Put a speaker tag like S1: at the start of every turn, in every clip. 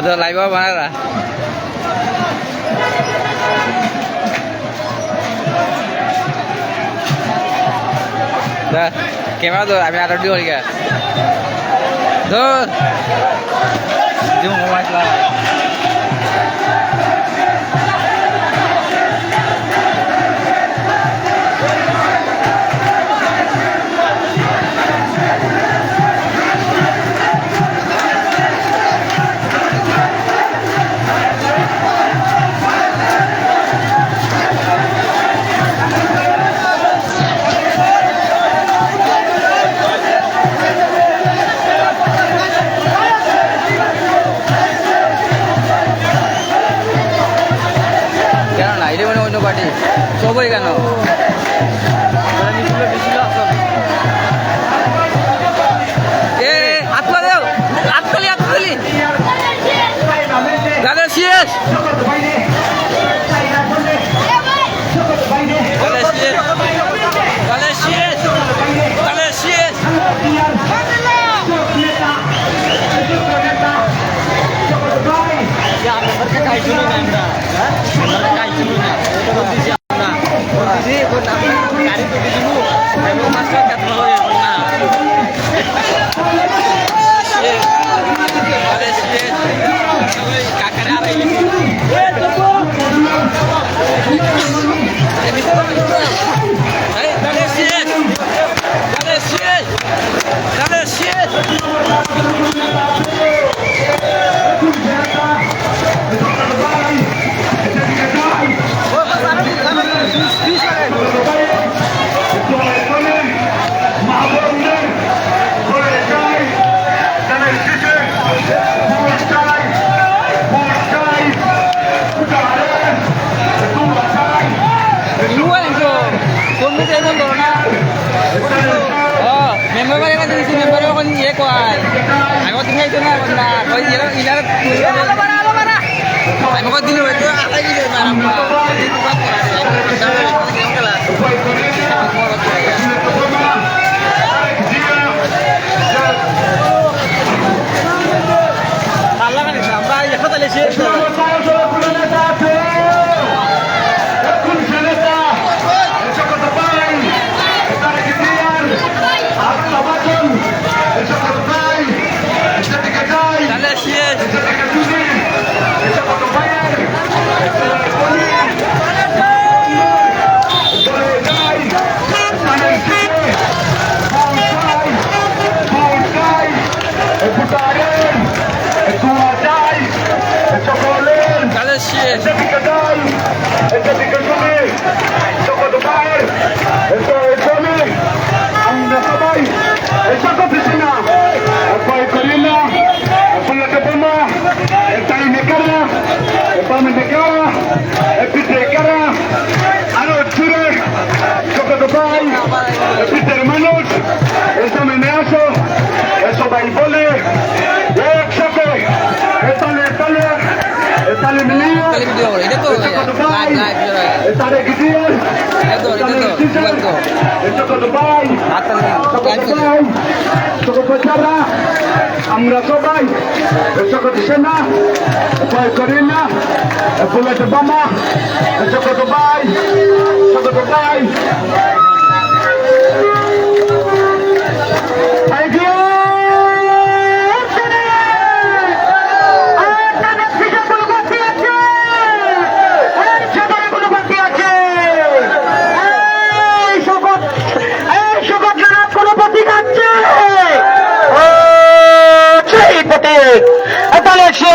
S1: কত live বানারা camera তো আমি আরও দিও গা ধর মোবাইল সবাই কেন ko na.
S2: Estale meneo,
S1: Kali video ko. Ito to. Live live yun.
S2: estale gidiyor,
S1: Ito ito to. Buwan ko.
S2: eso con Dubai,
S1: Atan live ko.
S2: সবাই সবাই আমরা সবাই এসব দিছে না ভয় করি না বুলেট বোমা এসব দুবাই সব দুবাই Thank you!
S3: এটা লেখছে এটা লেখছে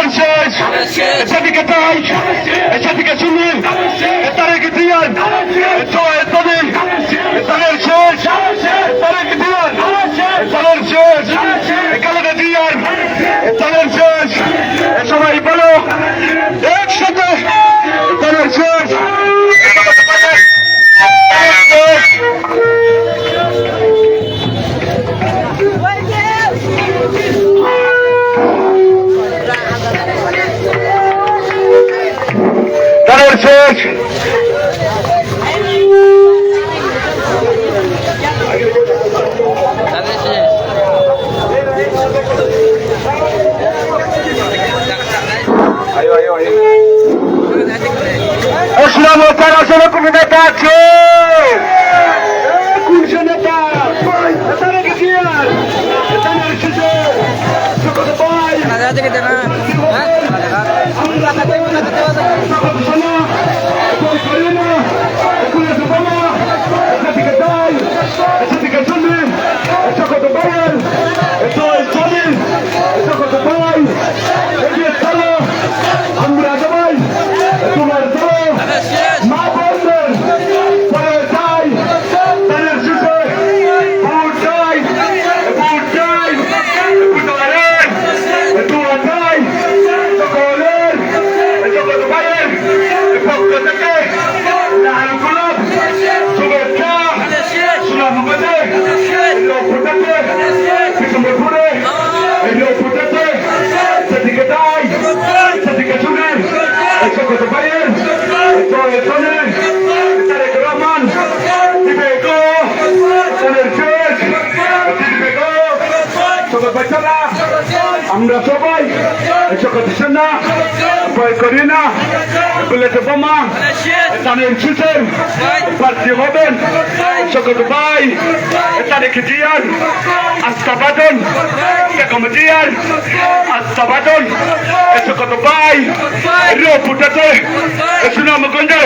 S1: দলের শেষ সেদিকে তাই সেদিকে শুনুন এতারে গিয়েছেন জয় তবে দলের শেষ এতারে দিয়ান দলের শেষ এখানে দিয়ান দলের শেষ সবাই বলো একসাথে দলের শেষ নেতা সকল বাচ্চারা আমরা সবাই সকল সেনা ভয় করি না। বুলেট বোমা সুসেন প্রার্থী হবেন। সকল ভাই, তারেক জিয়ার আস্থাবাদন বেগম জিয়ার আস্থাবাদন সকল ভাই ফুটেছে সুনামগঞ্জে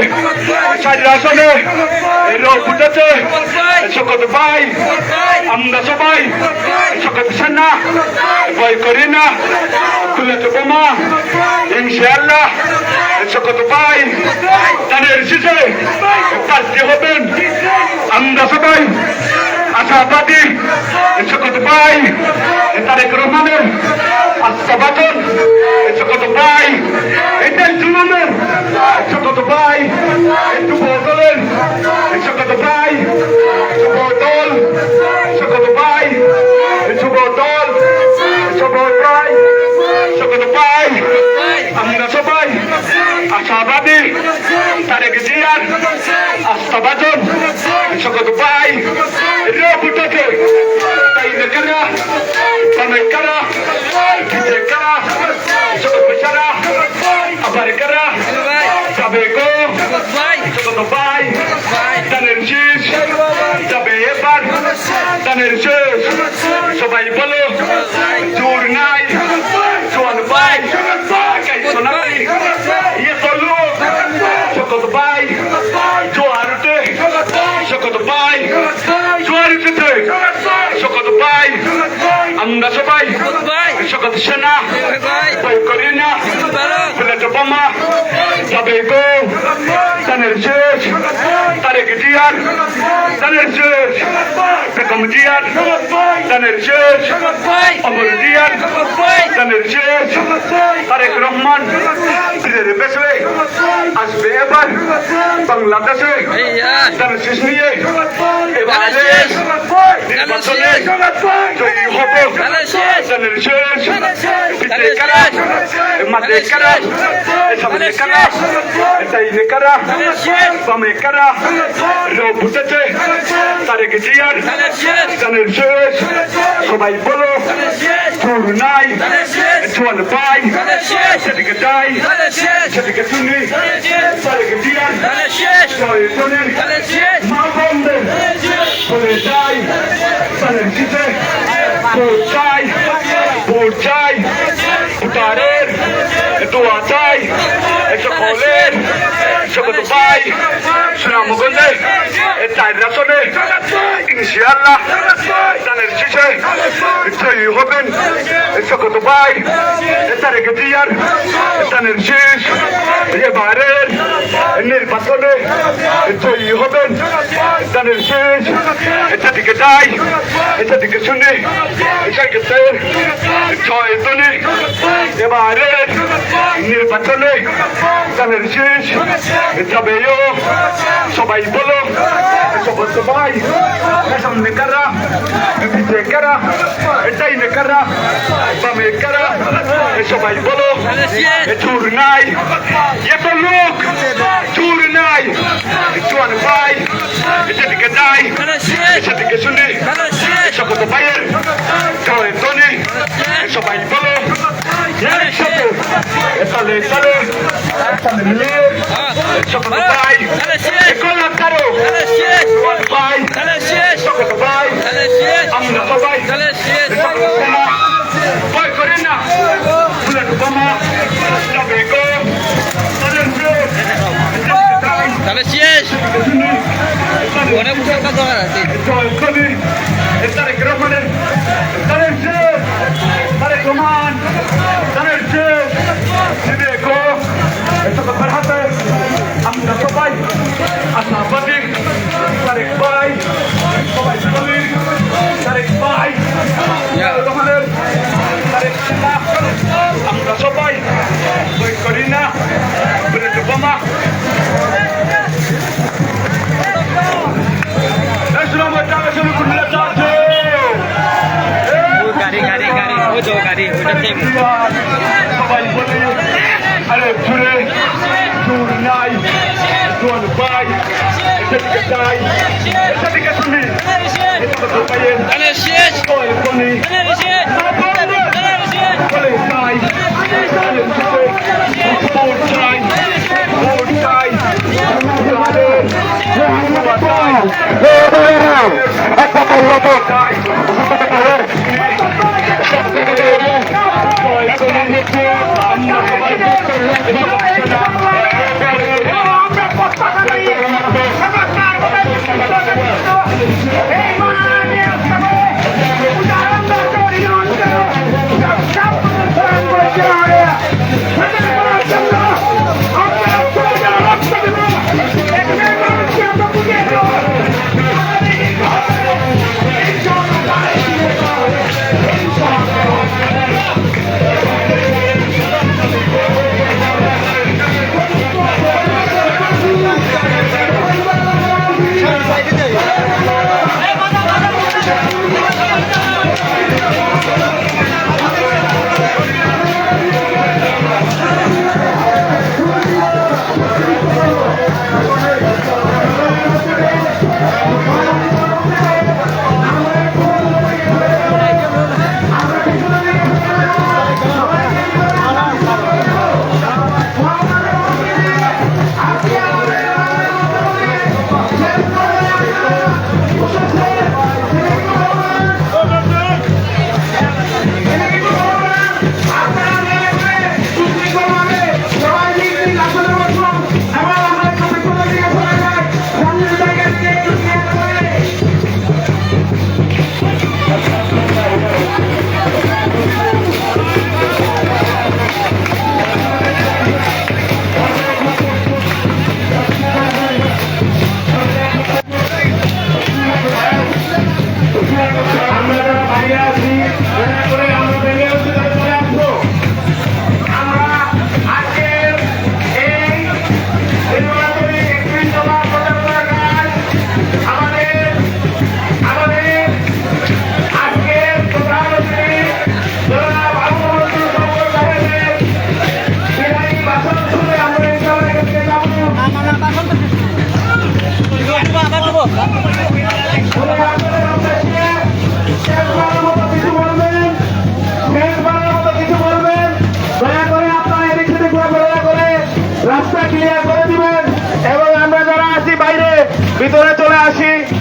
S1: সাইড আসনে ফুটেছে। সকল ভাই, আমরা সবাই সকল সেনা ভয় করি না। বুলেট বোমা, ইনশাআল্লাহ সকল ভাই তাদের শিশে প্রার্থী হবেন, আমরা সবাই আশাবাদী সকল ভাই তারেক রহমানের আস্থাবাদন সকল ভাই এটাই জুলুমের সকল ভাই যুব দলের ভাই আমরা সবাই আশাবাদী, তারেক জিয়ার আস্থাবাদন সকল ভাই রেপুটাকে তাই কারা তবে কারা দিতে কারা সকল বেচারা আবার কারা, যাবে গো সকল ভাই, দানের শেষ, যাবে এবার, দানের শেষ, সবাই বলো, জোর নাই আমরা সবাই সকল সেনা। ভয় করি না বুলেট বোমা। তবে গো। তানের শেষ। তারেক জিয়ার। তানের শেষ। বেগম জিয়ার তানের শেষ
S3: ভাই
S1: তানের শেষ তারেক রহমান বেসবে আসবে এবার বাংলাদেশে তার শেষ নিয়ে এবারে। নির্বাচনে জয়ী হব
S3: তাদের শেষ।
S1: পিতে কারা
S3: তাদের
S1: কারা। সামনে কারা। তাইনে কারা। বামে কারা রো ফুটেছে তারেক জিয়ার
S3: তাদের শেষ
S1: সবাই বলো সুর নাই
S3: তাদের শেষ
S1: সেদিকে যাই সেদিকে শুনি জয় শোনে
S3: তাদের শেষ
S1: মা বন্ধে চলে যাই তাদের চাই ভোট চাই ভোটারের দোয়া চাই সকলের সকল ভাই সুনামগঞ্জে এই চার রাসনে ইনশাআল্লাহ দানের শেষে জয়ী হবেন। সকল ভাই এই তারেক জিয়ার দানের শেষ এবারের নির্বাচনে জয়ী হবেন। দানের শেষ এটা দিকে যাই এটা দিকে শুনি এটা গেছে ছয় জনে এবারের নির্বাচনে দানের শেষ যাবেও সবাই বলো। সবাই সবাই সামনে কারা পিছিয়ে কারা এটাই নে কারা বামে কারা সবাই বলো চুর নাই এত লোক চুর নাই চুয়ান ভাই এটা দিকে যাই এটা দিকে শুনি সকল ভাইয়ের জয় ধ্বনি সবাই বলো একসাথে তালে তালে
S3: বছর কাজ দরকার আছে
S1: তারেক রহমান তারেক দোয়ান ভাই এদিকে যাই এদিকে শুনি এটা তো পাইয়েন
S3: তাহলে শেষ
S1: ওই বলি
S3: তাহলে শেষ
S1: বলে যাই ভোট চাই ভোট চাই আমরা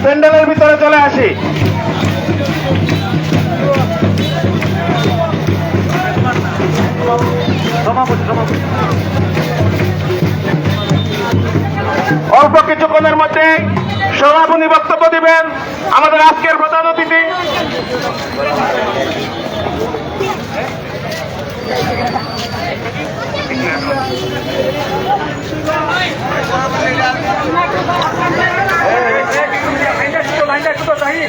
S1: প্যান্ডেলের ভিতরে চলে আসি। অল্প
S2: কিছুক্ষণের মধ্যে সভাপতি বক্তব্য দিবেন আমাদের আজকের প্রধান অতিথি। टिकट तो सही।